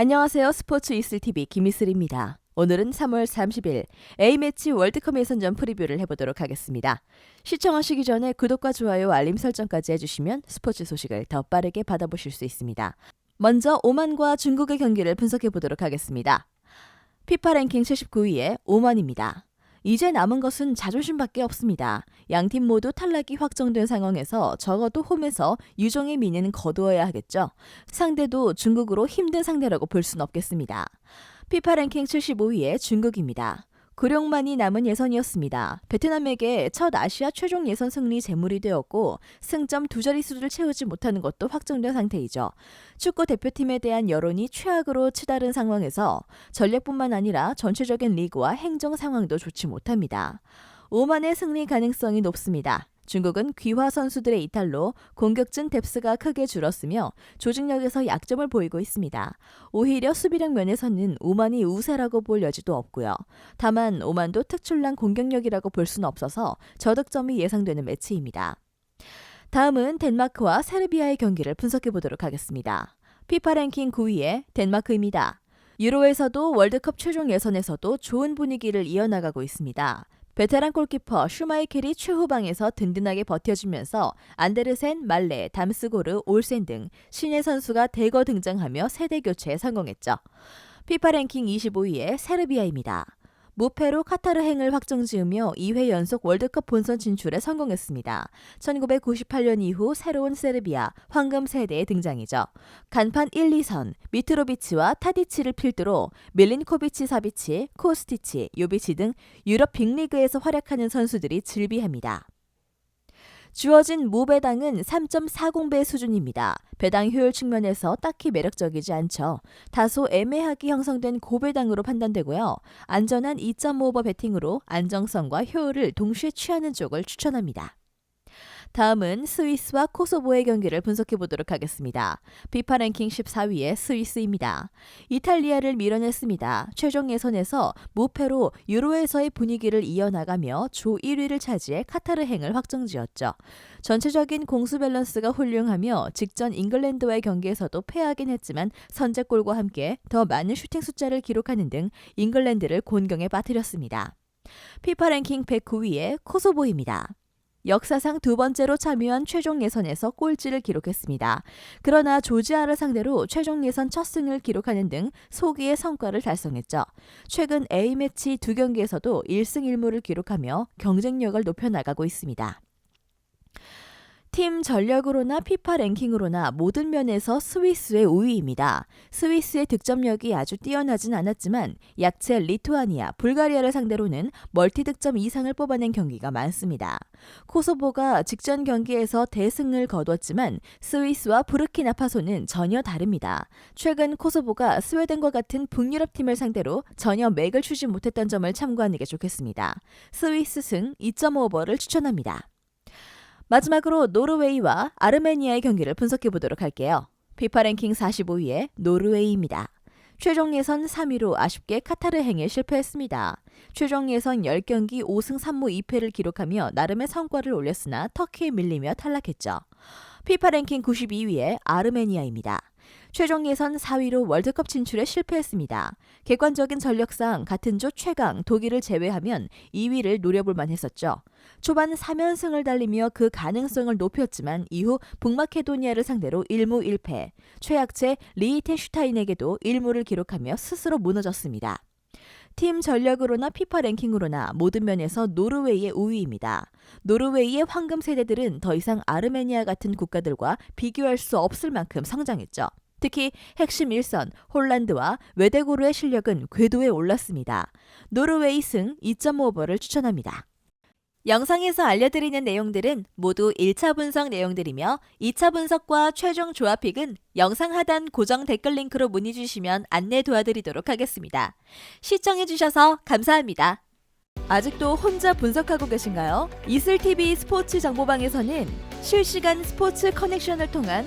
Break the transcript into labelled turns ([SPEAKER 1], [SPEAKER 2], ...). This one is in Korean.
[SPEAKER 1] 안녕하세요. 스포츠 이슬TV 김이슬입니다. 오늘은 3월 30일 A매치 월드컵 예선전 프리뷰를 해보도록 하겠습니다. 시청하시기 전에 구독과 좋아요, 알림 설정까지 해주시면 스포츠 소식을 더 빠르게 받아보실 수 있습니다. 먼저 오만과 중국의 경기를 분석해보도록 하겠습니다. 피파 랭킹 79위에 오만입니다. 이제 남은 것은 자존심밖에 없습니다. 양팀 모두 탈락이 확정된 상황에서 적어도 홈에서 유종의 미는 거두어야 하겠죠. 상대도 중국으로 힘든 상대라고 볼 순 없겠습니다. 피파 랭킹 75위에 중국입니다. 구룡만이 남은 예선이었습니다. 베트남에게 첫 아시아 최종 예선 승리 제물이 되었고 승점 두 자릿수를 채우지 못하는 것도 확정된 상태이죠. 축구 대표팀에 대한 여론이 최악으로 치달은 상황에서 전략뿐만 아니라 전체적인 리그와 행정 상황도 좋지 못합니다. 오만의 승리 가능성이 높습니다. 중국은 귀화 선수들의 이탈로 공격진 뎁스가 크게 줄었으며 조직력에서 약점을 보이고 있습니다. 오히려 수비력 면에서는 오만이 우세라고 볼 여지도 없고요. 다만 오만도 특출난 공격력이라고 볼 수는 없어서 저득점이 예상되는 매치입니다. 다음은 덴마크와 세르비아의 경기를 분석해 보도록 하겠습니다. 피파 랭킹 9위에 덴마크입니다. 유로에서도 월드컵 최종 예선에서도 좋은 분위기를 이어나가고 있습니다. 베테랑 골키퍼 슈마이켈이 최후방에서 든든하게 버텨주면서 안데르센, 말레, 담스고르, 올센 등 신예 선수가 대거 등장하며 세대 교체에 성공했죠. 피파 랭킹 25위에 세르비아입니다. 무패로 카타르 행을 확정지으며 2회 연속 월드컵 본선 진출에 성공했습니다. 1998년 이후 새로운 세르비아 황금 세대의 등장이죠. 간판 1, 2선 미트로비치와 타디치를 필두로 밀린코비치 사비치, 코스티치, 요비치 등 유럽 빅리그에서 활약하는 선수들이 즐비합니다. 주어진 무배당은 3.40배 수준입니다. 배당 효율 측면에서 딱히 매력적이지 않죠. 다소 애매하게 형성된 고배당으로 판단되고요. 안전한 2.5버 배팅으로 안정성과 효율을 동시에 취하는 쪽을 추천합니다. 다음은 스위스와 코소보의 경기를 분석해 보도록 하겠습니다. 비파 랭킹 14위의 스위스입니다. 이탈리아를 밀어냈습니다. 최종 예선에서 무패로 유로에서의 분위기를 이어나가며 조 1위를 차지해 카타르행을 확정지었죠. 전체적인 공수 밸런스가 훌륭하며 직전 잉글랜드와의 경기에서도 패하긴 했지만 선제골과 함께 더 많은 슈팅 숫자를 기록하는 등 잉글랜드를 곤경에 빠뜨렸습니다. 피파 랭킹 109위의 코소보입니다. 역사상 두 번째로 참여한 최종 예선에서 꼴찌를 기록했습니다. 그러나 조지아를 상대로 최종 예선 첫 승을 기록하는 등 소기의 성과를 달성했죠. 최근 A매치 두 경기에서도 1승 1무를 기록하며 경쟁력을 높여나가고 있습니다. 팀 전력으로나 피파 랭킹으로나 모든 면에서 스위스의 우위입니다. 스위스의 득점력이 아주 뛰어나진 않았지만 약체 리투아니아, 불가리아를 상대로는 멀티 득점 이상을 뽑아낸 경기가 많습니다. 코소보가 직전 경기에서 대승을 거두었지만 스위스와 부르키나파소는 전혀 다릅니다. 최근 코소보가 스웨덴과 같은 북유럽 팀을 상대로 전혀 맥을 추지 못했던 점을 참고하는 게 좋겠습니다. 스위스 승 2.5버를 추천합니다. 마지막으로 노르웨이와 아르메니아의 경기를 분석해 보도록 할게요. 피파 랭킹 45위에 노르웨이입니다. 최종 예선 3위로 아쉽게 카타르 행에 실패했습니다. 최종 예선 10경기 5승 3무 2패를 기록하며 나름의 성과를 올렸으나 터키에 밀리며 탈락했죠. 피파 랭킹 92위에 아르메니아입니다. 최종 예선 4위로 월드컵 진출에 실패했습니다. 객관적인 전력상 같은 조 최강 독일을 제외하면 2위를 노려볼 만했었죠. 초반 3연승을 달리며 그 가능성을 높였지만 이후 북마케도니아를 상대로 1무 1패, 최약체 리히텐슈타인에게도 1무를 기록하며 스스로 무너졌습니다. 팀 전력으로나 피파 랭킹으로나 모든 면에서 노르웨이의 우위입니다. 노르웨이의 황금 세대들은 더 이상 아르메니아 같은 국가들과 비교할 수 없을 만큼 성장했죠. 특히 핵심 일선 홀란드와 외대고르의 실력은 궤도에 올랐습니다. 노르웨이 승 2.5버를 추천합니다. 영상에서 알려드리는 내용들은 모두 1차 분석 내용들이며 2차 분석과 최종 조합픽은 영상 하단 고정 댓글 링크로 문의 주시면 안내 도와드리도록 하겠습니다. 시청해주셔서 감사합니다. 아직도 혼자 분석하고 계신가요? 이슬TV 스포츠 정보방에서는 실시간 스포츠 커넥션을 통한